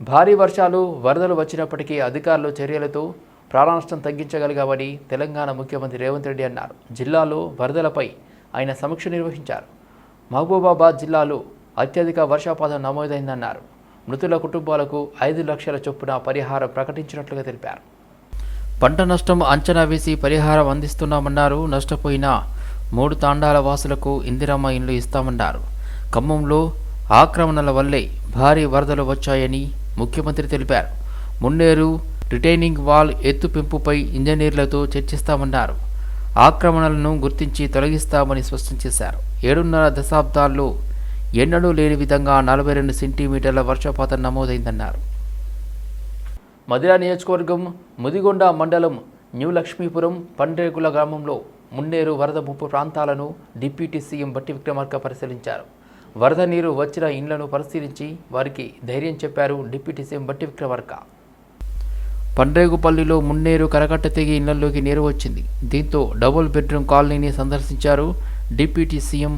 భారీ వర్షాలు వరదలు వచ్చినప్పటికీ అధికారులు చర్యలతో ప్రాణనష్టం తగ్గించగలిగామని తెలంగాణ ముఖ్యమంత్రి రేవంత్ రెడ్డి అన్నారు. జిల్లాలో వరదలపై ఆయన సమీక్ష నిర్వహించారు. మహబూబాబాద్ జిల్లాలో అత్యధిక వర్షపాతం నమోదైందన్నారు. మృతుల కుటుంబాలకు ఐదు లక్షల చొప్పున పరిహారం ప్రకటించినట్లుగా తెలిపారు. పంట నష్టం అంచనా వేసి పరిహారం అందిస్తున్నామన్నారు. నష్టపోయిన మూడు తాండాల వాసులకు ఇందిరమ్మ ఇండ్లు ఇస్తామన్నారు. ఖమ్మంలో ఆక్రమణల వల్లే భారీ వరదలు వచ్చాయని ముఖ్యమంత్రి తెలిపారు. మున్నేరు రిటైనింగ్ వాల్ ఎత్తు పెంపుపై ఇంజనీర్లతో చర్చిస్తామన్నారు. ఆక్రమణలను గుర్తించి తొలగిస్తామని స్పష్టం చేశారు. ఏడున్నర దశాబ్దాల్లో ఎన్నడూ లేని విధంగా నలభై రెండు సెంటీమీటర్ల వర్షపాతం నమోదైందన్నారు. మదిరా నియోజకవర్గం ముదిగొండ మండలం న్యూ లక్ష్మీపురం పండ్రేగుల గ్రామంలో మున్నేరు వరద ముప్పు ప్రాంతాలను డిప్యూటీ సీఎం బట్టి విక్రమార్క పరిశీలించారు. వరద నీరు వచ్చిన ఇండ్లను పరిశీలించి వారికి ధైర్యం చెప్పారు డిప్యూటీ సీఎం బట్టి విక్రమార్క. పండ్రేగుపల్లిలో మున్నేరు కరకట్ట తెగి ఇళ్ళలోకి నీరు వచ్చింది. దీంతో డబుల్ బెడ్రూమ్ కాలనీని సందర్శించారు డిప్యూటీ సీఎం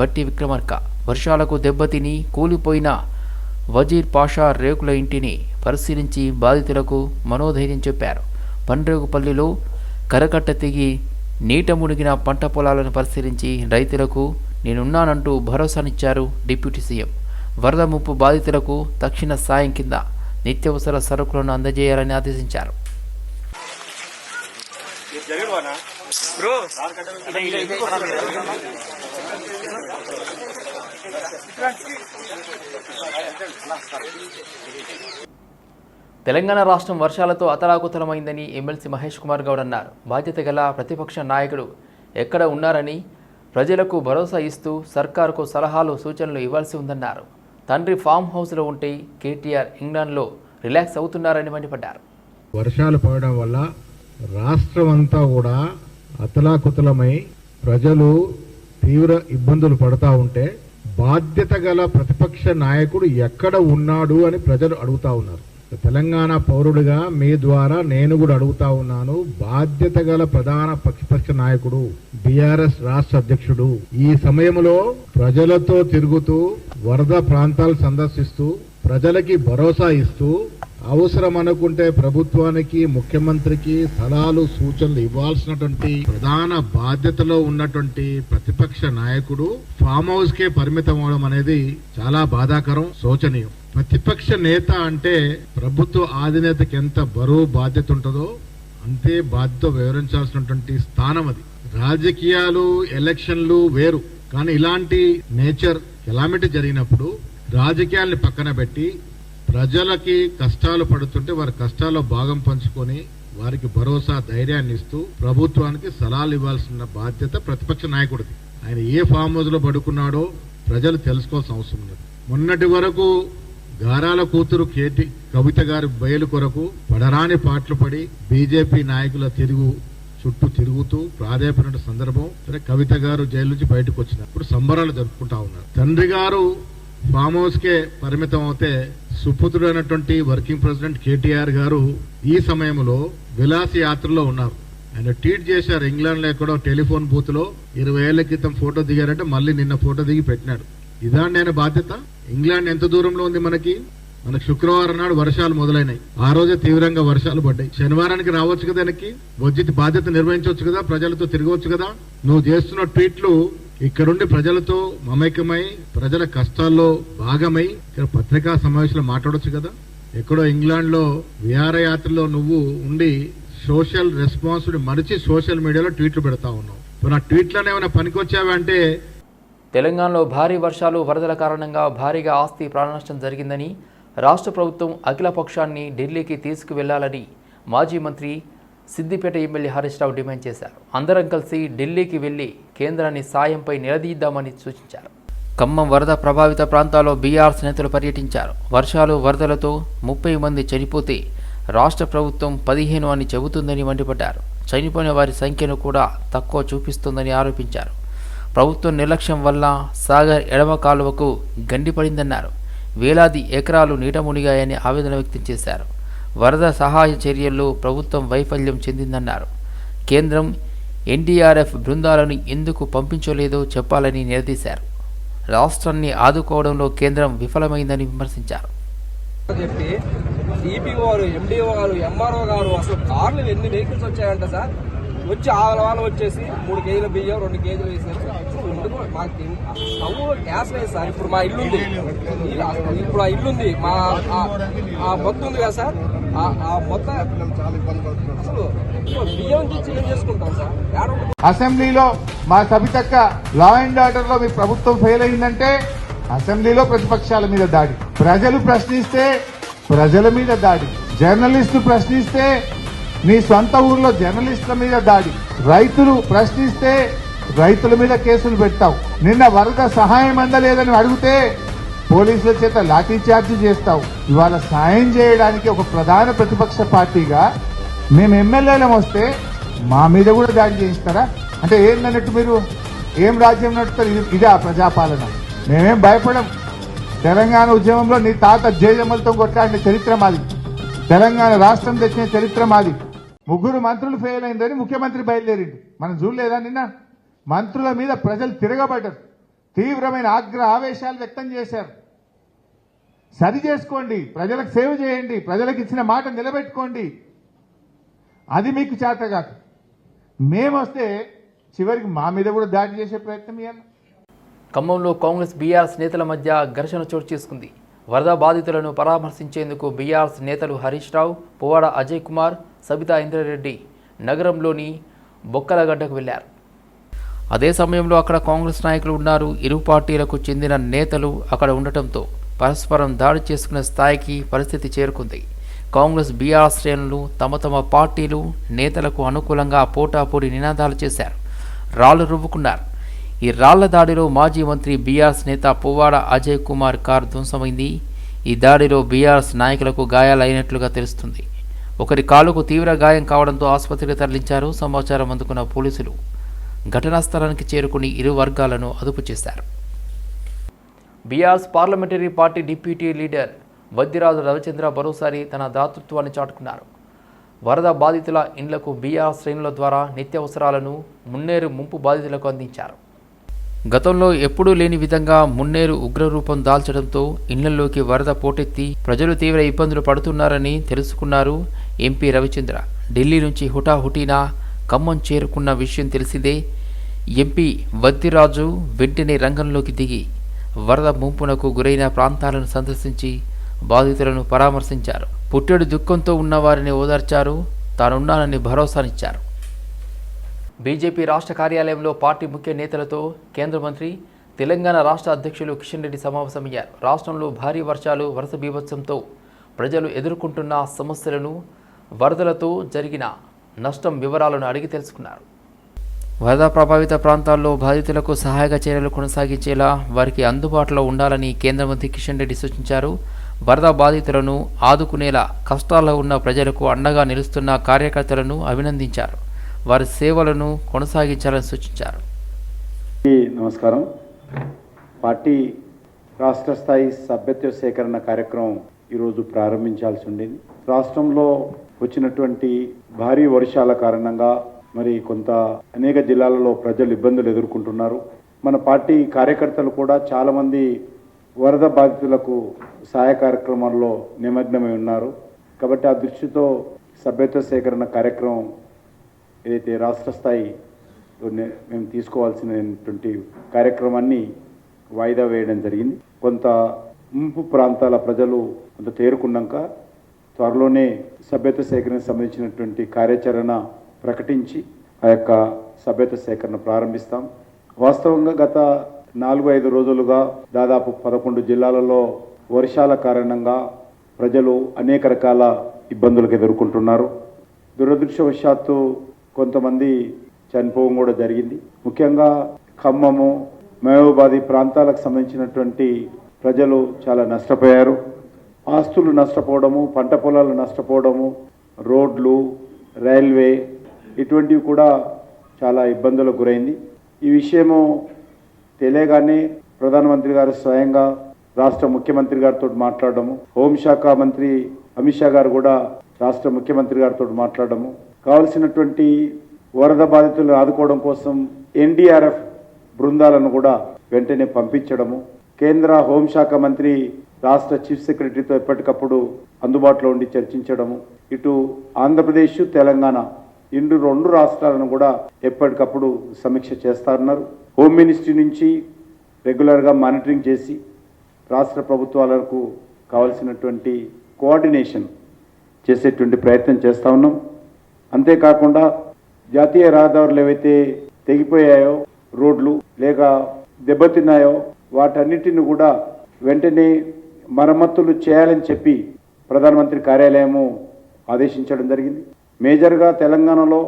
బట్టి విక్రమార్క. వర్షాలకు దెబ్బతిని కూలిపోయిన వజీర్ పాషా రేకుల ఇంటిని పరిశీలించి బాధితులకు మనోధైర్యం చెప్పారు. పండ్రేగుపల్లిలో కరకట్ట తెగి నీట మునిగిన పంట పొలాలను పరిశీలించి రైతులకు నేనున్నానంటూ భరోసానిచ్చారు డిప్యూటీ సీఎం. వరద ముప్పు బాధితులకు తక్షణ సాయం కింద నిత్యావసర సరుకులను అందజేయాలని ఆదేశించారు. తెలంగాణ రాష్ట్రం వర్షాలతో అతలాకుతలమైందని ఎమ్మెల్సీ మహేష్ కుమార్ గౌడ్ అన్నారు. బాధ్యత గల ప్రతిపక్ష నాయకుడు ఎక్కడ ఉన్నారని ప్రజలకు భరోసా ఇస్తూ సర్కారుకు సలహాలు సూచనలు ఇవ్వాల్సి ఉందన్నారు. తండ్రి ఫామ్ హౌస్లో ఉంటే కేటీఆర్ ఇంగ్లాండ్లో రిలాక్స్ అవుతున్నారని మండిపడ్డారు. వర్షాలు పడడం వల్ల రాష్ట్రం అంతా కూడా అతలాకుతలమై ప్రజలు తీవ్ర ఇబ్బందులు పడతా ఉంటే బాధ్యత గల ప్రతిపక్ష నాయకుడు ఎక్కడ ఉన్నాడు అని ప్రజలు అడుగుతా ఉన్నారు. తెలంగాణ పౌరుడిగా మీ ద్వారా నేను కూడా అడుగుతా ఉన్నాను. బాధ్యత గల ప్రధాన ప్రతిపక్ష నాయకుడు బీఆర్ఎస్ రాష్ట్ర అధ్యక్షుడు. ఈ సమయంలో ప్రజలతో తిరుగుతూ వరద ప్రాంతాలు సందర్శిస్తూ ప్రజలకి భరోసా ఇస్తూ అవసరం అనుకుంటే ప్రభుత్వానికి ముఖ్యమంత్రికి సలహాలు సూచనలు ఇవ్వాల్సినటువంటి ప్రధాన బాధ్యతలో ఉన్నటువంటి ప్రతిపక్ష నాయకుడు ఫామ్ హౌస్ కే పరిమితం అవడం అనేది చాలా బాధాకరం శోచనీయం. ప్రతిపక్ష నేత అంటే ప్రభుత్వ అధినేతకి ఎంత బరువు బాధ్యత ఉంటుందో అంతే బాధ్యత వివరించాల్సినటువంటి స్థానం అది. రాజకీయాలు ఎలక్షన్లు వేరు. కానీ ఇలాంటి నేచర్ కెలామిటీ జరిగినప్పుడు రాజకీయాల్ని పక్కన పెట్టి ప్రజలకి కష్టాలు పడుతుంటే వారి కష్టాల్లో భాగం పంచుకొని వారికి భరోసా ధైర్యాన్ని ఇస్తూ ప్రభుత్వానికి సలహాలు ఇవ్వాల్సిన బాధ్యత ప్రతిపక్ష నాయకుడిది. ఆయన ఏ ఫామ్ హౌస్లో పడుకున్నాడో ప్రజలు తెలుసుకోవాల్సిన అవసరం లేదు మొన్నటి వరకు గారాల కూతురు కేటి కవిత గారి బయలు కొరకు పడరాని పాటలు పడి బీజేపీ నాయకుల తిరుగు చుట్టూ తిరుగుతూ ప్రాధాయపడిన సందర్భం సరే కవిత గారు జైలు నుంచి బయటకు వచ్చినప్పుడు సంబరాలు జరుపుకుంటా ఉన్నారు. తండ్రి గారు ఫామ్ హౌస్కే పరిమితం అవుతే సుపుత్రుడైనటువంటి వర్కింగ్ ప్రెసిడెంట్ కేటీఆర్ గారు ఈ సమయంలో విలాస యాత్రలో ఉన్నారు. ఆయన ట్వీట్ చేశారు ఇంగ్లాండ్లో ఎక్కడో టెలిఫోన్ బూత్లో ఇరవై ఏళ్ళ క్రితం ఫోటో దిగారంటే మళ్ళీ నిన్న ఫోటో దిగి పెట్టినాడు. ఇదాండి ఆయన బాధ్యత? ఇంగ్లాండ్ ఎంత దూరంలో ఉంది మనకి? మనకు శుక్రవారం నాడు వర్షాలు మొదలైనాయి. ఆ రోజే తీవ్రంగా వర్షాలు పడ్డాయి. శనివారానికి రావచ్చు కదా వెనక్కి? వచ్చి బాధ్యత నిర్వహించవచ్చు కదా? ప్రజలతో తిరగవచ్చు కదా? నువ్వు చేస్తున్న ట్వీట్లు ఇక్కడుండి ప్రజలతో మమేకమై ప్రజల కష్టాల్లో భాగమై ఇక్కడ పత్రికా సమావేశంలో మాట్లాడొచ్చు కదా. ఎక్కడో ఇంగ్లాండ్లో విహారయాత్రలో నువ్వు ఉండి సోషల్ రెస్పాన్స్ మరిచి సోషల్ మీడియాలో ట్వీట్లు పెడతా ఉన్నావు. నా ట్వీట్లను ఏమైనా పనికొచ్చావా అంటే? తెలంగాణలో భారీ వర్షాలు వరదల కారణంగా భారీగా ఆస్తి ప్రాణనష్టం జరిగిందని రాష్ట్ర ప్రభుత్వం అఖిల పక్షాన్ని ఢిల్లీకి తీసుకువెళ్ళాలని మాజీ మంత్రి సిద్దిపేట ఎమ్మెల్యే హరీష్ రావు డిమాండ్ చేశారు. అందరం కలిసి ఢిల్లీకి వెళ్ళి కేంద్రాన్ని సాయంపై నిలదీద్దామని సూచించారు. ఖమ్మం వరద ప్రభావిత ప్రాంతాల్లో బీఆర్ఎస్ నేతలు పర్యటించారు. వర్షాలు వరదలతో ముప్పై మంది చనిపోతే రాష్ట్ర ప్రభుత్వం పదిహేను అని చెబుతుందని మండిపడ్డారు. చనిపోయిన వారి సంఖ్యను కూడా తక్కువ చూపిస్తుందని ఆరోపించారు. ప్రభుత్వం నిర్లక్ష్యం వల్ల సాగర్ ఎడమ కాలువకు గండిపడిందన్నారు వేలాది ఎకరాలు నీట మునిగాయని ఆవేదన వ్యక్తం చేశారు. వరద సహాయ చర్యల్లో ప్రభుత్వం వైఫల్యం చెందిందన్నారు. కేంద్రం ఎన్డీఆర్ఎఫ్ బృందాలను ఎందుకు పంపించలేదో చెప్పాలని నిలదీశారు. రాష్ట్రాన్ని ఆదుకోవడంలో కేంద్రం విఫలమైందని విమర్శించారు. చెప్పి డిపిఓ ఎండిఓ గారు ఎంఆర్ఓ గారు అసలు కార్లు ఎన్ని వెహికల్స్ వచ్చాయంట సార్? వచ్చి ఆవుల వాళ్ళు వచ్చేసి మూడు కేజీల బియ్యం రెండు కేజీలు వేసారు అసలు ఎందుకు మాకు స్టవ్ గ్యాస్ లేదు సార్. ఇప్పుడు మా ఇల్లు ఉంది ఇప్పుడు ఆ ఇల్లు ఉంది మా బొత్తు ఉంది కదా సార్? అసెంబ్లీలో మా సబితక్క లా అండ్ ఆర్డర్లో మీ ప్రభుత్వం ఫెయిల్ అయిందంటే అసెంబ్లీలో ప్రతిపక్షాల మీద దాడి. ప్రజలు ప్రశ్నిస్తే ప్రజల మీద దాడి. జర్నలిస్టులు ప్రశ్నిస్తే మీ సొంత ఊర్లో జర్నలిస్టుల మీద దాడి. రైతులు ప్రశ్నిస్తే రైతుల మీద కేసులు పెడతావు నిన్న వరద సహాయం అందలేదని అడిగితే పోలీసుల చేత లాఠీచార్జ్ చేస్తావు. ఇవాళ సాయం చేయడానికి ఒక ప్రధాన ప్రతిపక్ష పార్టీగా మేము ఎమ్మెల్యేలం వస్తే మా మీద కూడా దాడి చేయిస్తారా? అంటే ఏందన్నట్టు మీరు? ఏం రాజ్యం నడుపుతారు? ఇది ఇదే ప్రజాపాలన. మేమేం భయపడం. తెలంగాణ ఉద్యమంలో నీ తాత జేజమ్మలతో కొట్లాడిన చరిత్ర మాది. తెలంగాణ రాష్ట్రం తెచ్చిన చరిత్ర మాది. ముగ్గురు మంత్రులు ఫెయిల్ అయిందని ముఖ్యమంత్రి బయలుదేరిండు. మనం చూడలేదా నిన్న? మంత్రుల మీద ప్రజలు తిరగబడ్డారు. తీవ్రమైన ఆగ్రహ ఆవేశాలు వ్యక్తం చేశారు. సరి చేసుకోండి. ప్రజలకు సేవ చేయండి. ప్రజలకు ఇచ్చిన మాట నిలబెట్టుకోండి. అది మీకు చేత కాదు. మేమొస్తే చివరికి మా మీద కూడా దాడి చేసే ప్రయత్నం చేయాలి ఖమ్మంలో కాంగ్రెస్ బీఆర్ఎస్ నేతల మధ్య ఘర్షణ చోటు చేసుకుంది. వరద బాధితులను పరామర్శించేందుకు బీఆర్ఎస్ నేతలు హరీష్ రావు పువ్వాడ అజయ్ కుమార్ సబితా ఇంద్రారెడ్డి నగరంలోని బొక్కలగడ్డకు వెళ్ళారు. అదే సమయంలో అక్కడ కాంగ్రెస్ నాయకులు ఉన్నారు. ఇరు పార్టీలకు చెందిన నేతలు అక్కడ ఉండటంతో పరస్పరం దాడి చేసుకునే స్థాయికి పరిస్థితి చేరుకుంది. కాంగ్రెస్ బీఆర్ శ్రేణులు తమ తమ పార్టీలు నేతలకు అనుకూలంగా పోటాపోటీ నినాదాలు చేశారు. రాళ్ళు రువ్వుకున్నారు. ఈ రాళ్ళ దాడిలో మాజీ మంత్రి బీఆర్ఎస్ నేత పువ్వాడ అజయ్ కుమార్ కారు ధ్వంసమైంది. ఈ దాడిలో బీఆర్ఎస్ నాయకులకు గాయాలైనట్లుగా తెలుస్తుంది. ఒకరి కాలుకు తీవ్ర గాయం కావడంతో ఆసుపత్రికి తరలించారు. సమాచారం అందుకున్న పోలీసులు ఘటనా స్థలానికి చేరుకుని ఇరు వర్గాలను అదుపు చేశారు. BRS parliamentary party deputy leader Vaddiraju Ravichandra మరోసారి తన దాతృత్వాన్ని చాటుకున్నారు. వరద బాధితుల ఇండ్లకు బీఆర్ శ్రేణుల ద్వారా నిత్యావసరాలను మున్నేరు ముంపు బాధితులకు అందించారు. గతంలో ఎప్పుడూ లేని విధంగా మున్నేరు ఉగ్రరూపం దాల్చడంతో ఇళ్ళలోకి వరద పోటెత్తి ప్రజలు తీవ్ర ఇబ్బందులు పడుతున్నారని తెలుసుకున్నారు ఎంపీ రవిచంద్ర. ఢిల్లీ నుంచి హుటాహుటీనా ఖమ్మం చేరుకున్న విషయం తెలిసిందే. ఎంపీ వద్దిరాజు వెంటనే రంగంలోకి దిగి వరద ముంపునకు గురైన ప్రాంతాలను సందర్శించి బాధితులను పరామర్శించారు. పుట్టెడు దుఃఖంతో ఉన్న వారిని ఓదార్చారు. తానున్నానని భరోసానిచ్చారు. బీజేపీ రాష్ట్ర కార్యాలయంలో పార్టీ ముఖ్య నేతలతో కేంద్ర మంత్రి తెలంగాణ రాష్ట్ర అధ్యక్షులు కిషన్ రెడ్డి సమావేశమయ్యారు. రాష్ట్రంలో భారీ వర్షాలు వరుస బీభత్సంతో ప్రజలు ఎదుర్కొంటున్న సమస్యలను వరదలతో జరిగిన నష్టం వివరాలను అడిగి తెలుసుకున్నారు. వరద ప్రభావిత ప్రాంతాల్లో బాధితులకు సహాయక చర్యలు కొనసాగించేలా వారికి అందుబాటులో ఉండాలని కేంద్ర మంత్రి కిషన్ రెడ్డి సూచించారు. వరద బాధితులను ఆదుకునేలా కష్టాల్లో ఉన్న ప్రజలకు అండగా నిలుస్తున్న కార్యకర్తలను అభినందించారు. వారి సేవలను కొనసాగించాలని సూచించారు. నమస్కారం. పార్టీ రాష్ట్ర స్థాయి సభ్యత్వ సేకరణ కార్యక్రమం ఈరోజు ప్రారంభించాల్సి ఉండేది. రాష్ట్రంలో వచ్చినటువంటి భారీ వర్షాల కారణంగా మరి కొంత అనేక జిల్లాలలో ప్రజలు ఇబ్బందులు ఎదుర్కొంటున్నారు. మన పార్టీ కార్యకర్తలు కూడా చాలామంది వరద బాధితులకు సహాయ కార్యక్రమాల్లో నిమగ్నమై ఉన్నారు. కాబట్టి ఆ దృష్టితో సభ్యత్వ సేకరణ కార్యక్రమం ఏదైతే రాష్ట్ర స్థాయి మేము తీసుకోవాల్సినటువంటి కార్యక్రమాన్ని వాయిదా వేయడం జరిగింది. కొంత ముంపు ప్రాంతాల ప్రజలు కొంత తేరుకున్నాక త్వరలోనే సభ్యత సేకరణకు సంబంధించినటువంటి కార్యాచరణ ప్రకటించి ఆ యొక్క సభ్యత సేకరణ ప్రారంభిస్తాం. వాస్తవంగా గత నాలుగు ఐదు రోజులుగా దాదాపు పదకొండు జిల్లాలలో వర్షాల కారణంగా ప్రజలు అనేక రకాల ఇబ్బందులకు ఎదుర్కొంటున్నారు. దురదృష్టవశాత్తు కొంతమంది చనిపోవడం కూడా జరిగింది. ముఖ్యంగా ఖమ్మము మహబూబాది ప్రాంతాలకు సంబంధించినటువంటి ప్రజలు చాలా నష్టపోయారు. ఆస్తులు నష్టపోవడము పంట పొలాలు నష్టపోవడము రోడ్లు రైల్వే ఇటువంటివి కూడా చాలా ఇబ్బందులకు గురైంది. ఈ విషయము తెలియగానే ప్రధానమంత్రి గారు స్వయంగా రాష్ట్ర ముఖ్యమంత్రి గారితో మాట్లాడడము హోంశాఖ మంత్రి అమిత్ షా గారు కూడా రాష్ట్ర ముఖ్యమంత్రి గారితో మాట్లాడడము కావలసినటువంటి వరద బాధితులను ఆదుకోవడం కోసం ఎన్డీఆర్ఎఫ్ బృందాలను కూడా వెంటనే పంపించడము కేంద్ర హోంశాఖ మంత్రి రాష్ట్ర చీఫ్ సెక్రటరీతో ఎప్పటికప్పుడు అందుబాటులో ఉండి చర్చించడము ఇటు ఆంధ్రప్రదేశ్ తెలంగాణ ఇండు రెండు రాష్ట్రాలను కూడా ఎప్పటికప్పుడు సమీక్ష చేస్తారన్నారు. హోమ్ మినిస్ట్రీ నుంచి రెగ్యులర్గా మానిటరింగ్ చేసి రాష్ట్ర ప్రభుత్వాలకు కావలసినటువంటి కోఆర్డినేషన్ చేసేటువంటి ప్రయత్నం చేస్తూ ఉన్నాం. అంతేకాకుండా జాతీయ రహదారులు ఏవైతే తెగిపోయాయో రోడ్లు లేక దెబ్బతిన్నాయో వాటన్నిటిని కూడా వెంటనే మరమ్మతులు చేయాలని చెప్పి ప్రధానమంత్రి కార్యాలయము ఆదేశించడం జరిగింది. మేజర్గా తెలంగాణలో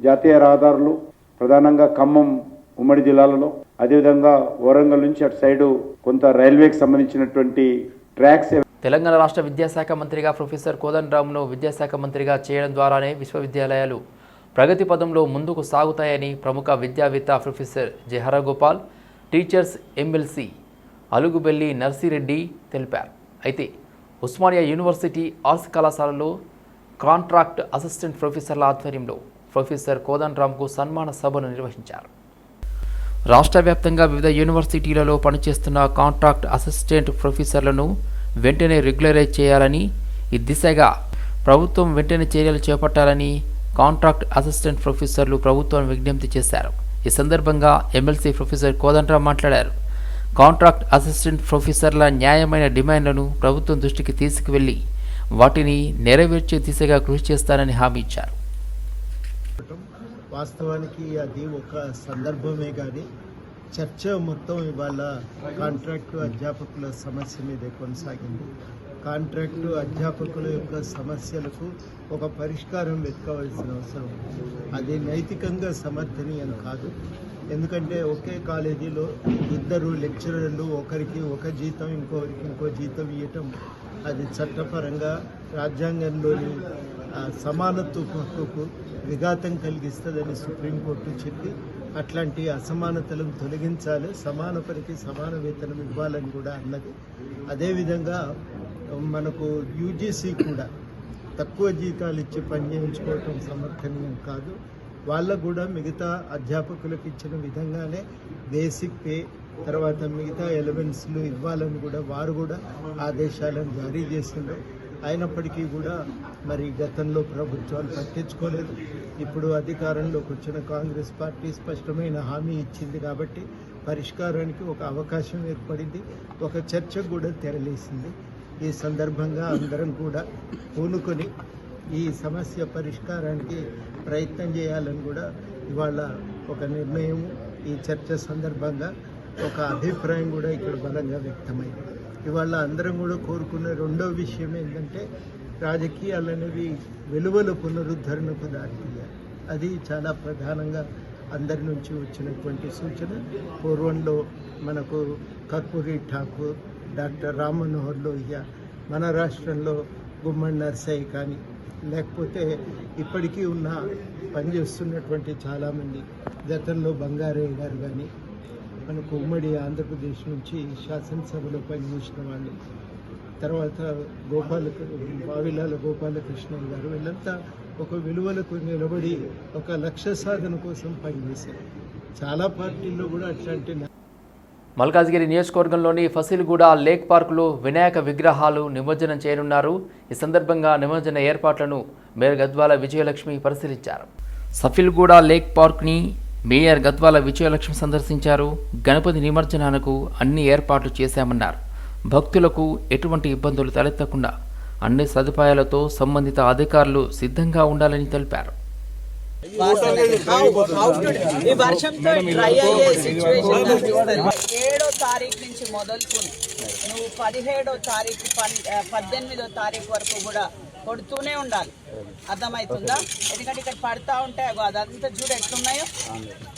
జాతీయ రహదారులు ప్రధానంగా ఖమ్మం ఉమ్మడి జిల్లాలలో అదేవిధంగా వరంగల్ నుంచి అటు సైడు కొంత రైల్వేకి సంబంధించినటువంటి ట్రాక్స్ తెలంగాణ రాష్ట్ర విద్యాశాఖ మంత్రిగా ప్రొఫెసర్ కోదండరామును విద్యాశాఖ మంత్రిగా చేయడం ద్వారానే విశ్వవిద్యాలయాలు ప్రగతి పదంలో ముందుకు సాగుతాయని ప్రముఖ విద్యావేత్త professor Zehra Gopal teachers MLC Alugubelli Narsireddy తెలిపారు. అయితే ఉస్మానియా యూనివర్సిటీ ఆర్ట్స్ కళాశాలలో కాంట్రాక్ట్ అసిస్టెంట్ ప్రొఫెసర్ల ఆధ్వర్యంలో ప్రొఫెసర్ కోదండరామ్కు సన్మాన సభను నిర్వహించారు. రాష్ట్ర వ్యాప్తంగా వివిధ యూనివర్సిటీలలో పనిచేస్తున్న కాంట్రాక్ట్ అసిస్టెంట్ ప్రొఫెసర్లను వెంటనే రెగ్యులరైజ్ చేయాలని ఈ దిశగా ప్రభుత్వం వెంటనే చర్యలు చేపట్టాలని కాంట్రాక్ట్ అసిస్టెంట్ ప్రొఫెసర్లు ప్రభుత్వం విజ్ఞప్తి చేశారు. ఈ సందర్భంగా ఎమ్మెల్సీ ప్రొఫెసర్ కోదండరామ్ మాట్లాడారు. కాంట్రాక్ట్ అసిస్టెంట్ ప్రొఫెసర్ల న్యాయమైన డిమాండ్లను ప్రభుత్వం దృష్టికి తీసుకువెళ్ళి వాటిని నెరవేర్చే దిశగా కృషి చేస్తానని హామీ ఇచ్చారు. వాస్తవానికి అది ఒక సందర్భమే కానీ చర్చ మొత్తం ఇవాళ కాంట్రాక్టు అధ్యాపకుల సమస్య మీదే కొనసాగింది. కాంట్రాక్టు అధ్యాపకుల యొక్క సమస్యలకు ఒక పరిష్కారం వెతకవలసిన అవసరం అది నైతికంగా సమర్థనీయం కాదు. ఎందుకంటే ఒకే కాలేజీలో ఇద్దరు లెక్చరర్లు ఒకరికి ఒక జీతం ఇంకొకరికి ఇంకో జీతం ఇవ్వటం అది చట్టపరంగా రాజ్యాంగంలోని సమానత్వ హక్కుకు విఘాతం కలిగిస్తుందని సుప్రీంకోర్టు చెప్పి అట్లాంటి అసమానతలను తొలగించాలి సమాన పనికి సమాన వేతనం ఇవ్వాలని కూడా అన్నది. అదేవిధంగా మనకు యూజీసీ కూడా తక్కువ జీతాలు ఇచ్చి పని చేయించుకోవటం సమర్థనీయం కాదు. వాళ్ళకు కూడా మిగతా అధ్యాపకులకు ఇచ్చిన విధంగానే బేసిక్ పే తర్వాత మిగతా ఎలవెన్స్లు ఇవ్వాలని కూడా వారు కూడా ఆదేశాలను జారీ చేసిండ్రు అయినప్పటికీ కూడా మరి గతంలో ప్రభుత్వాలు పట్టించుకోలేదు. ఇప్పుడు అధికారంలోకి వచ్చిన కాంగ్రెస్ పార్టీ స్పష్టమైన హామీ ఇచ్చింది కాబట్టి పరిష్కారానికి ఒక అవకాశం ఏర్పడింది. ఒక చర్చ కూడా తెరలేసింది. ఈ సందర్భంగా అందరం కూడా పూనుకొని ఈ సమస్య పరిష్కారానికి ప్రయత్నం చేయాలని కూడా ఇవాళ ఒక నిర్ణయం ఈ చర్చ సందర్భంగా ఒక అభిప్రాయం కూడా ఇక్కడ బలంగా వ్యక్తమైంది ఇవాళ అందరం కూడా కోరుకున్న రెండో విషయం ఏంటంటే రాజకీయాలు అనేవి వెలువల పునరుద్ధరణకు దారితీయాలి అది చాలా ప్రధానంగా అందరి నుంచి వచ్చినటువంటి సూచన. పూర్వంలో మనకు కర్పూరి ఠాకూర్ డాక్టర్ రామ్ మనోహర్ లోహియా మన రాష్ట్రంలో గుమ్మడి నర్సయ్య కానీ లేకపోతే ఇప్పటికీ ఉన్న పనిచేస్తున్నటువంటి చాలామంది గతంలో బంగారయ్య గారు కానీ మనకు ఉమ్మడి ఆంధ్రప్రదేశ్ నుంచి శాసనసభలో పనిచేసిన వాళ్ళు. తర్వాత గోపాల బావిలాల గోపాలకృష్ణ గారు. వీళ్ళంతా ఒక విలువలకు నిలబడి ఒక లక్ష్య సాధన కోసం పనిచేశారు. చాలా పార్టీల్లో కూడా అట్లాంటి మల్కాజ్గిరి నియోజకవర్గంలోని ఫసిల్గూడ లేక్ పార్కులో వినాయక విగ్రహాలు నిమజ్జనం చేయనున్నారు. ఈ సందర్భంగా నిమజ్జన ఏర్పాట్లను మేయర్ గద్వాల విజయలక్ష్మి పరిశీలించారు. సఫిల్గూడ లేక్ పార్క్ని మేయర్ గద్వాల విజయలక్ష్మి సందర్శించారు. గణపతి నిమజ్జనానికి అన్ని ఏర్పాట్లు చేశామన్నారు. భక్తులకు ఎటువంటి ఇబ్బందులు తలెత్తకుండా అన్ని సదుపాయాలతో సంబంధిత అధికారులు సిద్ధంగా ఉండాలని తెలిపారు. ఈ వర్షంతో డ్రై అయ్యే సిచ్యువేషన్ ఏడో తారీఖు నుంచి మొదలుకుని నువ్వు పదిహేడో తారీఖు పద్దెనిమిదో తారీఖు వరకు కూడా కొడుతూనే ఉండాలి. అర్థమవుతుందా? ఎందుకంటే ఇక్కడ పడతా ఉంటాయి. అగో అదంతా చూడు ఎట్లున్నాయో.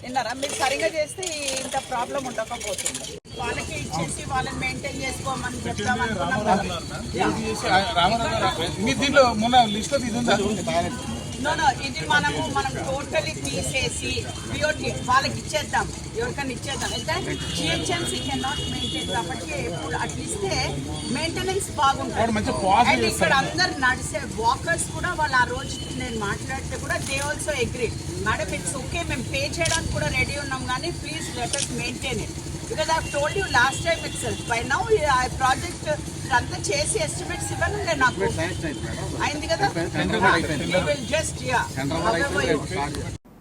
విన్నారా మీరు సరిగా చేస్తే ఇంత ప్రాబ్లం ఉండకపోతుంది. వాళ్ళకి ఇచ్చేసి వాళ్ళని మెయింటైన్ చేసుకోమని చెప్తాం అనుకున్నాం కదా. దీంట్లో మొన్న లిస్ట్ ఇది ఉందా? నో నో ఇది మనము మనం టోటలీ తీసేసి బియోటి వాళ్ళకి ఇచ్చేద్దాం. ఎవరికైనా ఇచ్చేద్దాం. అయితే జిహెచ్ఎంసీ కెన్ నాట్ మెయింటైన్ కాబట్టి ఎప్పుడు అట్లా ఇస్తే మెయింటెనెన్స్ బాగుంటుంది. అండ్ ఇక్కడ అందరు నడిచే వాకర్స్ కూడా వాళ్ళు ఆ రోజు నేను మాట్లాడితే కూడా they also agree madam it's okay మేము పే చేయడానికి కూడా రెడీ ఉన్నాం కానీ please let us maintain it because I told you last time itself by now project అంతా చేసి ఎస్టిమేట్స్ నాకు. అయింది కదా? జస్ట్ యా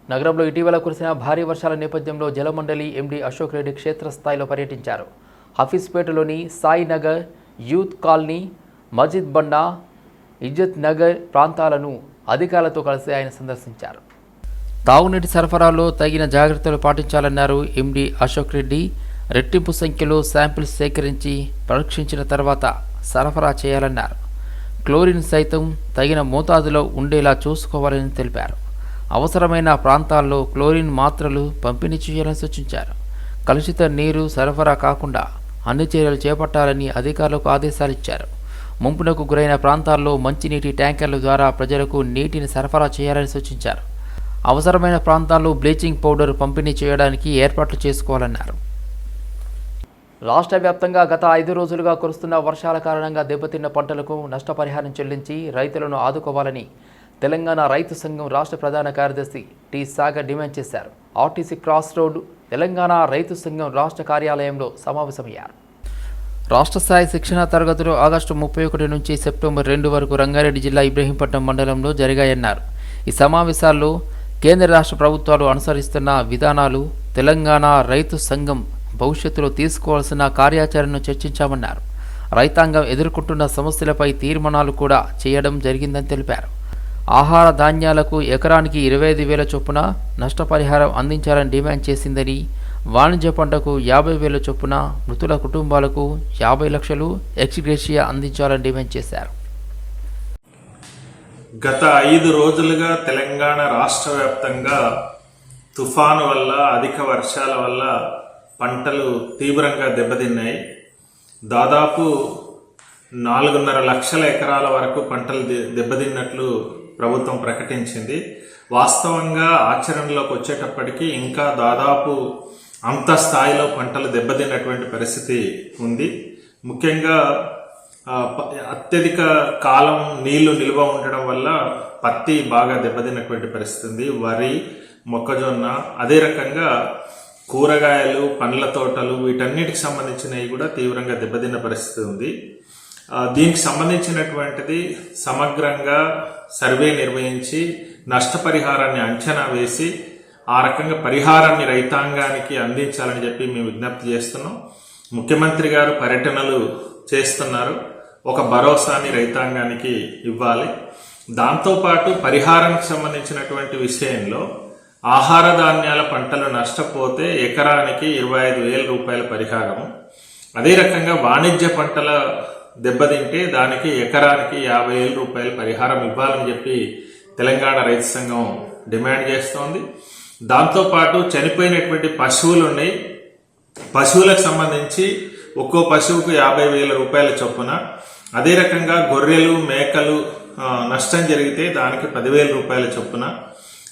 నగరంలో ఇటీవల కురిసిన భారీ వర్షాల నేపథ్యంలో జలమండలి ఎండీ అశోక్ రెడ్డి క్షేత్రస్థాయిలో పర్యటించారు. హఫీజ్పేటలోని సాయి నగర్ యూత్ కాలనీ మజిద్ బండా ఇజ్జత్ నగర్ ప్రాంతాలను అధికారులతో కలిసి ఆయన సందర్శించారు. తాగునీటి సరఫరాలో తగిన జాగ్రత్తలు పాటించాలన్నారు ఎండీ అశోక్ రెడ్డి. రెట్టింపు సంఖ్యలో శాంపిల్స్ సేకరించి పరీక్షించిన తర్వాత సరఫరా చేయాలన్నారు. క్లోరిన్ సైతం తగిన మోతాదులో ఉండేలా చూసుకోవాలని తెలిపారు. అవసరమైన ప్రాంతాల్లో క్లోరిన్ మాత్రలు పంపిణీ చేయాలని సూచించారు. కలుషిత నీరు సరఫరా కాకుండా అన్ని చర్యలు చేపట్టాలని అధికారులకు ఆదేశాలు ఇచ్చారు. ముంపునకు గురైన ప్రాంతాల్లో మంచినీటి ట్యాంకర్ల ద్వారా ప్రజలకు నీటిని సరఫరా చేయాలని సూచించారు. అవసరమైన ప్రాంతాల్లో బ్లీచింగ్ పౌడర్ పంపిణీ చేయడానికి ఏర్పాట్లు చేసుకోవాలన్నారు. రాష్ట్ర వ్యాప్తంగా గత ఐదు రోజులుగా కురుస్తున్న వర్షాల కారణంగా దెబ్బతిన్న పంటలకు నష్టపరిహారం చెల్లించి రైతులను ఆదుకోవాలని తెలంగాణ రైతు సంఘం రాష్ట్ర ప్రధాన కార్యదర్శి టి సాగర్ డిమాండ్ చేశారు. ఆర్టీసీ క్రాస్ రోడ్ తెలంగాణ రైతు సంఘం రాష్ట్ర కార్యాలయంలో సమావేశమయ్యారు. రాష్ట్ర స్థాయి శిక్షణ తరగతులు ఆగస్టు ముప్పై ఒకటి నుంచి సెప్టెంబర్ రెండు వరకు రంగారెడ్డి జిల్లా ఇబ్రహీంపట్నం మండలంలో జరిగాయన్నారు. ఈ సమావేశాల్లో కేంద్ర రాష్ట్ర ప్రభుత్వాలు అనుసరిస్తున్న విధానాలు తెలంగాణ రైతు సంఘం భవిష్యత్తులో తీసుకోవాల్సిన కార్యాచరణను చర్చించామన్నారు. రైతాంగం ఎదుర్కొంటున్న సమస్యలపై తీర్మానాలు కూడా చేయడం జరిగిందని తెలిపారు. ఆహార ధాన్యాలకు ఎకరానికి ఇరవై ఐదు వేల చొప్పున నష్టపరిహారం అందించాలని డిమాండ్ చేసిందని వాణిజ్య పంటకు యాభై వేల చొప్పున మృతుల కుటుంబాలకు యాభై లక్షలు ఎక్స్గ్రేషియా అందించాలని డిమాండ్ చేశారు. గత ఐదు రోజులుగా తెలంగాణ రాష్ట్ర వ్యాప్తంగా తుఫాను వల్ల అధిక వర్షాల వల్ల పంటలు తీవ్రంగా దెబ్బతిన్నాయి. దాదాపు నాలుగున్నర లక్షల ఎకరాల వరకు పంటలు దెబ్బతిన్నట్లు ప్రభుత్వం ప్రకటించింది. వాస్తవంగా ఆచరణలోకి వచ్చేటప్పటికీ ఇంకా దాదాపు అంత స్థాయిలో పంటలు దెబ్బతిన్నటువంటి పరిస్థితి ఉంది. ముఖ్యంగా అత్యధిక కాలం నీళ్ళు నిల్వ ఉండడం వల్ల పత్తి బాగా దెబ్బతిన్నటువంటి పరిస్థితి ఉంది. వరి మొక్కజొన్న అదే రకంగా కూరగాయలు పండ్ల తోటలు వీటన్నిటికి సంబంధించినవి కూడా తీవ్రంగా దెబ్బతిన్న పరిస్థితి ఉంది. దీనికి సంబంధించినటువంటిది సమగ్రంగా సర్వే నిర్వహించి నష్టపరిహారాన్ని అంచనా వేసి ఆ రకంగా పరిహారాన్ని రైతాంగానికి అందించాలని చెప్పి మేము విజ్ఞప్తి చేస్తున్నాం. ముఖ్యమంత్రి గారు పర్యటనలు చేస్తున్నారు. ఒక భరోసాని రైతాంగానికి ఇవ్వాలి. దాంతోపాటు పరిహారానికి సంబంధించినటువంటి విషయంలో ఆహార ధాన్యాల పంటలు నష్టపోతే ఎకరానికి ఇరవై ఐదు వేల రూపాయల పరిహారం అదే రకంగా వాణిజ్య పంటల దెబ్బతింటే దానికి ఎకరానికి యాభై వేల రూపాయల పరిహారం ఇవ్వాలని చెప్పి తెలంగాణ రైతు సంఘం డిమాండ్ చేస్తోంది. దాంతోపాటు చనిపోయినటువంటి పశువులు ఉన్నాయి. పశువులకు సంబంధించి ఒక్కో పశువుకు యాభై వేల రూపాయల చొప్పున. అదే రకంగా గొర్రెలు మేకలు నష్టం జరిగితే దానికి పదివేల రూపాయల చొప్పున.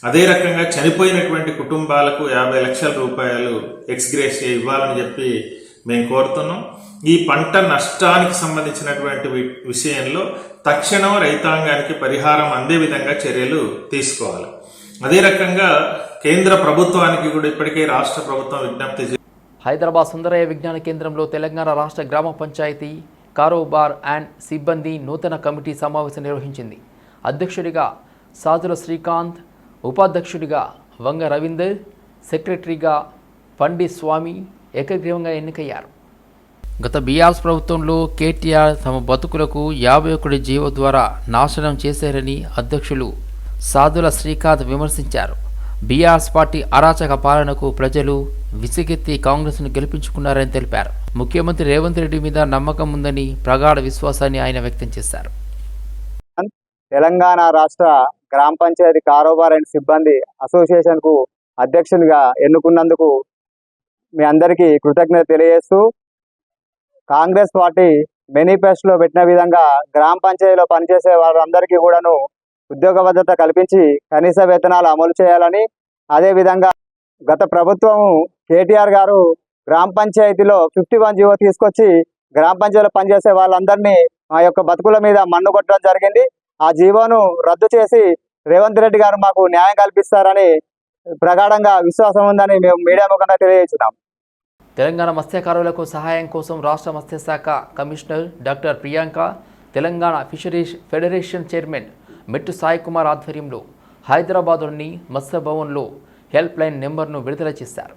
అదే రకంగా చనిపోయినటువంటి కుటుంబాలకు యాభై లక్షల రూపాయలు ఎక్స్గ్రేషియా ఇవ్వాలని చెప్పి మేము కోరుతున్నాం. ఈ పంట నష్టానికి సంబంధించినటువంటి వి- విషయంలో తక్షణం రైతాంగానికి పరిహారం అందే విధంగా చర్యలు తీసుకోవాలి. అదే రకంగా కేంద్ర ప్రభుత్వానికి కూడా ఇప్పటికే రాష్ట్ర ప్రభుత్వం విజ్ఞప్తి హైదరాబాద్ సుందరయ్య విజ్ఞాన కేంద్రంలో తెలంగాణ రాష్ట్ర గ్రామ పంచాయతీ కారోబార్ అండ్ సిబ్బంది నూతన కమిటీ సమావేశం నిర్వహించింది. అధ్యక్షుడిగా సాజుల శ్రీకాంత్ ఉపాధ్యక్షుడిగా వంగ రవీందర్ సెక్రటరీగా పండి స్వామి ఏకగ్రీవంగా ఎన్నికయ్యారు. గత బీఆర్ఎస్ ప్రభుత్వంలో కేటీఆర్ తమ బతుకులకు యాభై ఒకటి జీవో ద్వారా నాశనం చేశారని అధ్యక్షులు సాధుల శ్రీకాంత్ విమర్శించారు. బీఆర్ఎస్ పార్టీ అరాచక పాలనకు ప్రజలు విసిగెత్తి కాంగ్రెస్ను గెలిపించుకున్నారని తెలిపారు. ముఖ్యమంత్రి రేవంత్ రెడ్డి మీద నమ్మకం ఉందని ప్రగాఢ విశ్వాసాన్ని ఆయన వ్యక్తం చేశారు. తెలంగాణ రాష్ట్ర గ్రామ పంచాయతీ కారోబార్ అండ్ సిబ్బంది అసోసియేషన్కు అధ్యక్షునిగా ఎన్నుకున్నందుకు మీ అందరికీ కృతజ్ఞత తెలియజేస్తూ కాంగ్రెస్ పార్టీ మేనిఫెస్టోలో పెట్టిన విధంగా గ్రామ పంచాయతీలో పనిచేసే వారందరికీ కూడాను ఉద్యోగ భద్రత కల్పించి కనీస వేతనాలు అమలు చేయాలని అదే విధంగా గత ప్రభుత్వం కేటీఆర్ గారు గ్రామ పంచాయతీలో ఫిఫ్టీ వన్ జీవో తీసుకొచ్చి గ్రామ పంచాయతీలో పనిచేసే వాళ్ళందరినీ మా యొక్క బతుకుల మీద మన్ను కొట్టడం జరిగింది. ఆ జీవోను రద్దు చేసి రేవంత్ రెడ్డి గారు మాకు న్యాయం కల్పిస్తారని ప్రగాఢంగా విశ్వాసం ఉందని మేము మీడియా ముఖంగా తెలియజేస్తున్నాం. తెలంగాణ మత్స్యకారులకు సహాయం కోసం రాష్ట్ర మత్స్యశాఖ commissioner doctor Priyanka Telangana fisheries federation chairman Mettu Sai Kumar ఆధ్వర్యంలో హైదరాబాద్లోని మత్స్యభవన్లో హెల్ప్ లైన్ నెంబర్ను విడుదల చేశారు.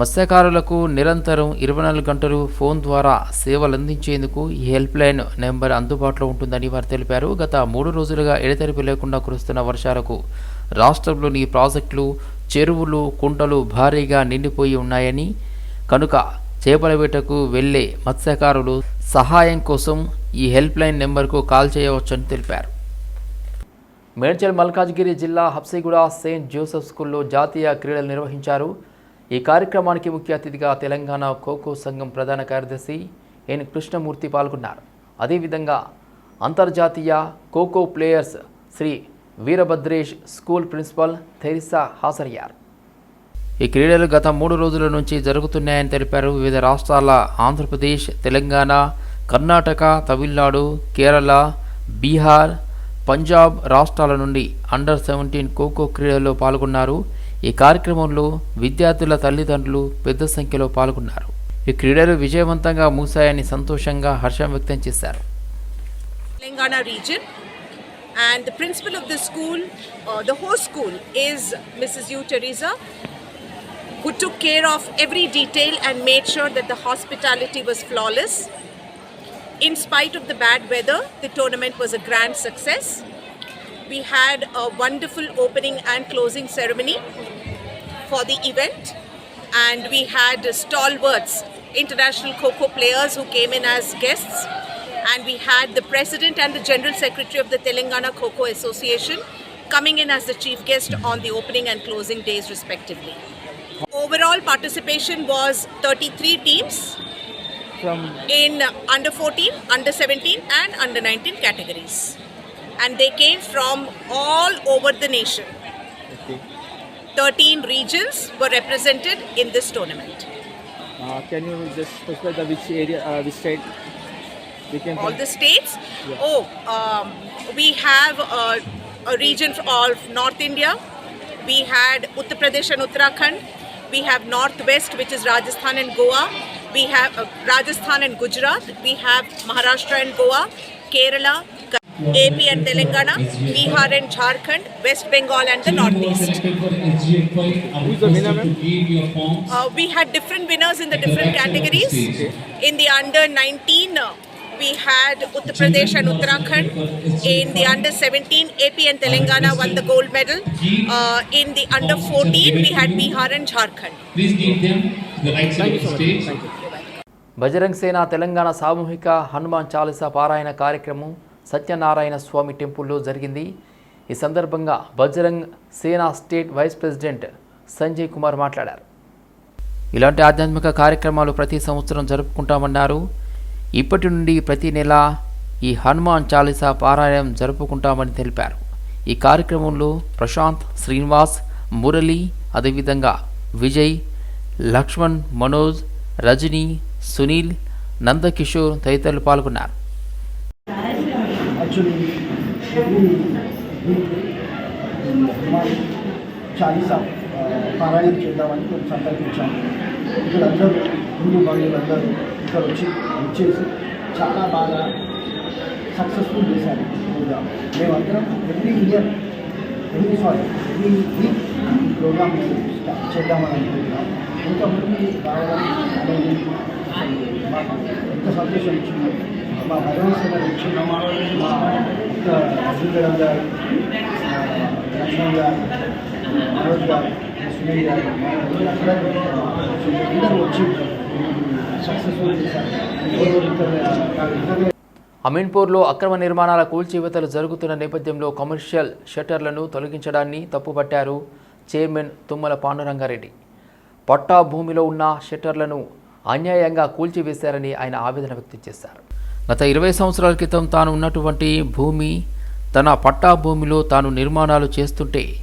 మత్స్యకారులకు నిరంతరం ఇరవై నాలుగు గంటలు ఫోన్ ద్వారా సేవలు అందించేందుకు ఈ హెల్ప్ లైన్ నెంబర్ అందుబాటులో ఉంటుందని వారు తెలిపారు. గత మూడు రోజులుగా ఎడతెరిపి లేకుండా కురుస్తున్న వర్షాలకు రాష్ట్రంలోని ప్రాజెక్టులు చెరువులు కుంటలు భారీగా నిండిపోయి ఉన్నాయని కనుక చేపల వేటకు వెళ్ళే మత్స్యకారులు సహాయం కోసం ఈ హెల్ప్ లైన్ నెంబర్కు కాల్ చేయవచ్చని తెలిపారు. మేడ్చల్ మల్కాజ్గిరి జిల్లా హబ్సిగూడ సెయింట్ జోసెఫ్ స్కూల్లో జాతీయ క్రీడలు నిర్వహించారు. ఈ కార్యక్రమానికి ముఖ్య అతిథిగా తెలంగాణ ఖోఖో సంఘం ప్రధాన కార్యదర్శి ఎన్ కృష్ణమూర్తి పాల్గొన్నారు. అదేవిధంగా అంతర్జాతీయ kho kho players Shri Veerabhadresh school principal Theresa హాజరయ్యారు. ఈ క్రీడలు గత మూడు రోజుల నుంచి జరుగుతున్నాయని తెలిపారు వివిధ రాష్ట్రాల ఆంధ్రప్రదేశ్ తెలంగాణ కర్ణాటక తమిళనాడు కేరళ బీహార్ పంజాబ్ రాష్ట్రాల నుండి అండర్ సెవెంటీన్ ఖోఖో క్రీడల్లో పాల్గొన్నారు. ఈ కార్యక్రమంలో విద్యార్థుల తల్లిదండ్రులు పెద్ద సంఖ్యలో పాల్గొన్నారు ఈ క్రీడలు విజయవంతంగా మూసాయని సంతోషంగా హర్షం వ్యక్తం చేశారు Telangana region. And the principal of the school, uh, the whole school, is Mrs. U. Teresa, who took care of every detail and made sure that the hospitality was flawless. In spite of the bad weather, the tournament was a grand success. We had a wonderful opening and closing ceremony for the event, and we had stalwarts, international Coco players who came in as guests, and we had the president and the general secretary of the Telangana Coco Association coming in as the chief guest on the opening and closing days, respectively. Overall participation was 33 teams from in under 14, under 17, and under 19 categories. And they came from all over the nation. 13 regions were represented in this tournament. Uh, can you just specify the which area, uh, which state we came All from? the states. Oh, um, we have a, a region of North India. We had Uttar Pradesh and Uttarakhand. We have Northwest, which is Rajasthan and Goa. We have uh, Rajasthan and Gujarat. We have Maharashtra and Goa, Kerala, AP and Telangana, Bihar and Jharkhand, West Bengal and the Northeast. Who's the winner, ma'am? Uh, we had different winners in the different categories. In the under 19, uh, we had Uttar Pradesh and Uttarakhand. In the under 17, AP and Telangana won the gold medal. Uh, in the under 14, we had Bihar and Jharkhand. Please give them the right side of the stage. Bajrang సేన తెలంగాణ సామూహిక హనుమాన్ చాలీసా పారాయణ కార్యక్రమం సత్యనారాయణ స్వామి టెంపుల్లో జరిగింది. ఈ సందర్భంగా Bajrang Sena state vice president Sanjay Kumar మాట్లాడారు. ఇలాంటి ఆధ్యాత్మిక కార్యక్రమాలు ప్రతి సంవత్సరం జరుపుకుంటామన్నారు. ఇప్పటి నుండి ప్రతి నెల ఈ హనుమాన్ చాలీసా పారాయణం జరుపుకుంటామని తెలిపారు. ఈ కార్యక్రమంలో ప్రశాంత్ శ్రీనివాస్ మురళి అదేవిధంగా విజయ్ లక్ష్మణ్ మనోజ్ రజనీ సునీల్ నందకిషోర్ తదితరులు పాల్గొన్నారు. చాలీసా పారాయణం చేద్దామని కొంచెం సంకల్పించాము ఇక్కడ అందరూ హిందూ బంధువులందరూ ఇక్కడ వచ్చి వచ్చేసి చాలా బాగా సక్సెస్ఫుల్ చేశారు ప్రోగ్రామ్ మేమందరం every year every sorry every week program start చేద్దామని అనుకుంటున్నాం. ఇంతకుముందు రావడం మాకు ఎంత సంతోషం ఇచ్చింది. మా భగవంతుని ఇచ్చిన మా ఒక్క గారు లక్ష్మణ్ గారు మనోజ్ గారు సునీల్ గారు అందరూ వచ్చి సక్సెస్ఫుల్ చేశారు. అమీన్పూర్లో అక్రమ నిర్మాణాల కూల్చివేతలు జరుగుతున్న నేపథ్యంలో కమర్షియల్ షట్టర్లను తొలగించడాన్ని తప్పుపట్టారు చైర్మన్ తుమ్మల పాండురంగారెడ్డి. పట్టా భూమిలో ఉన్న షట్టర్లను అన్యాయంగా కూల్చివేశారని ఆయన ఆవేదన వ్యక్తం చేశారు. గత ఇరవై సంవత్సరాల క్రితం తాను ఉన్నటువంటి భూమి తన పట్టా భూమిలో తాను నిర్మాణాలు చేస్తుంటే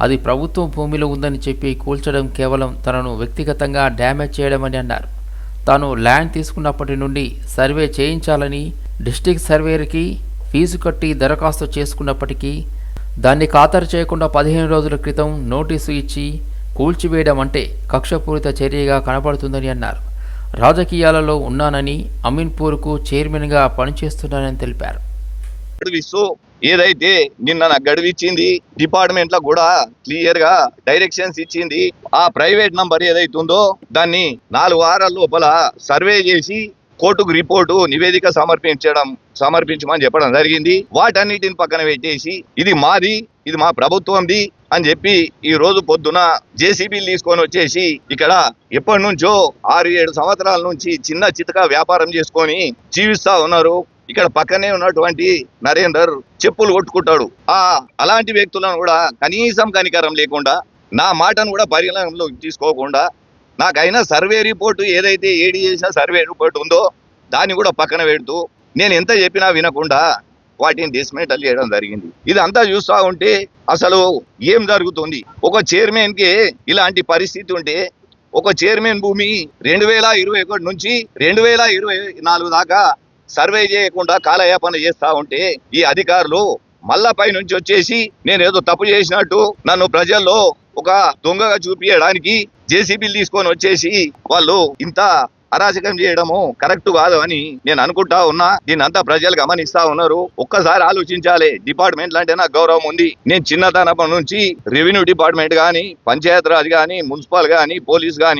అది ప్రభుత్వం భూమిలో ఉందని చెప్పి కూల్చడం కేవలం తనను వ్యక్తిగతంగా డ్యామేజ్ చేయడమని అన్నారు. తాను ల్యాండ్ తీసుకున్నప్పటి నుండి సర్వే చేయించాలని డిస్టిక్ సర్వేయర్కి ఫీజు కట్టి దరఖాస్తు చేసుకున్నప్పటికీ దాన్ని ఖాతరు చేయకుండా పదిహేను రోజుల క్రితం నోటీసు ఇచ్చి కూల్చివేయడం అంటే కక్షపూరిత చర్యగా కనపడుతుందని అన్నారు. రాజకీయాలలో ఉన్నానని అమీన్పూర్కు చైర్మన్గా పనిచేస్తున్నానని తెలిపారు. గడువిస్తూ ఏదైతే నిన్న నాకు గడువిచ్చింది డిపార్ట్మెంట్లో కూడా క్లియర్గా డైరెక్షన్స్ ఇచ్చింది ఆ ప్రైవేట్ నంబర్ ఏదైతుందో దాన్ని నాలుగు వారాల లోపల సర్వే చేసి కోర్టుకు రిపోర్టు నివేదిక సమర్పించడం సమర్పించమని చెప్పడం జరిగింది. వాటన్నిటిని పక్కన పెట్టేసి ఇది మాది ఇది మా ప్రభుత్వంది అని చెప్పి ఈ రోజు పొద్దున జేసీబీలు తీసుకొని వచ్చేసి ఇక్కడ ఎప్పటి నుంచో ఆరు ఏడు సంవత్సరాల నుంచి చిన్న చితక వ్యాపారం చేసుకొని జీవిస్తా ఉన్నారు. ఇక్కడ పక్కనే ఉన్నటువంటి నరేందర్ చెప్పులు కొట్టుకుంటాడు. ఆ అలాంటి వ్యక్తులను కూడా కనీసం కనికరం లేకుండా నా మాటను కూడా పరిగణనలో తీసుకోకుండా నాకైనా సర్వే రిపోర్టు ఏదైతే ఏడి చేసిన సర్వే రిపోర్ట్ ఉందో దాన్ని కూడా పక్కన పెడుతూ నేను ఎంత చెప్పినా వినకుండా వాటిని డిస్మెంటల్ చేయడం జరిగింది. ఇదంతా చూస్తా ఉంటే అసలు ఏం జరుగుతుంది? ఒక చైర్మన్కి ఇలాంటి పరిస్థితి ఉంటే ఒక చైర్మన్ భూమి రెండు వేల ఇరవై ఒకటి నుంచి రెండు వేల ఇరవై నాలుగు దాకా సర్వే చేయకుండా కాలయాపన చేస్తా ఉంటే ఈ అధికారులు మళ్ళా పై నుంచి వచ్చేసి నేను ఏదో తప్పు చేసినట్టు నన్ను ప్రజల్లో ఒక దొంగగా చూపించడానికి జేసీబీలు తీసుకొని వచ్చేసి వాళ్ళు ఇంత అరాచకం చేయడము కరెక్ట్ కాదు అని నేను అనుకుంటా ఉన్నా. దీని అంతా ప్రజలు గమనిస్తా ఉన్నారు. ఒక్కసారి ఆలోచించాలి. డిపార్ట్మెంట్ అంటే నాకు గౌరవం ఉంది. నేను చిన్నతనం నుంచి రెవెన్యూ డిపార్ట్మెంట్ గాని పంచాయత్ రాజ్ గాని మున్సిపల్ గాని పోలీస్ గాని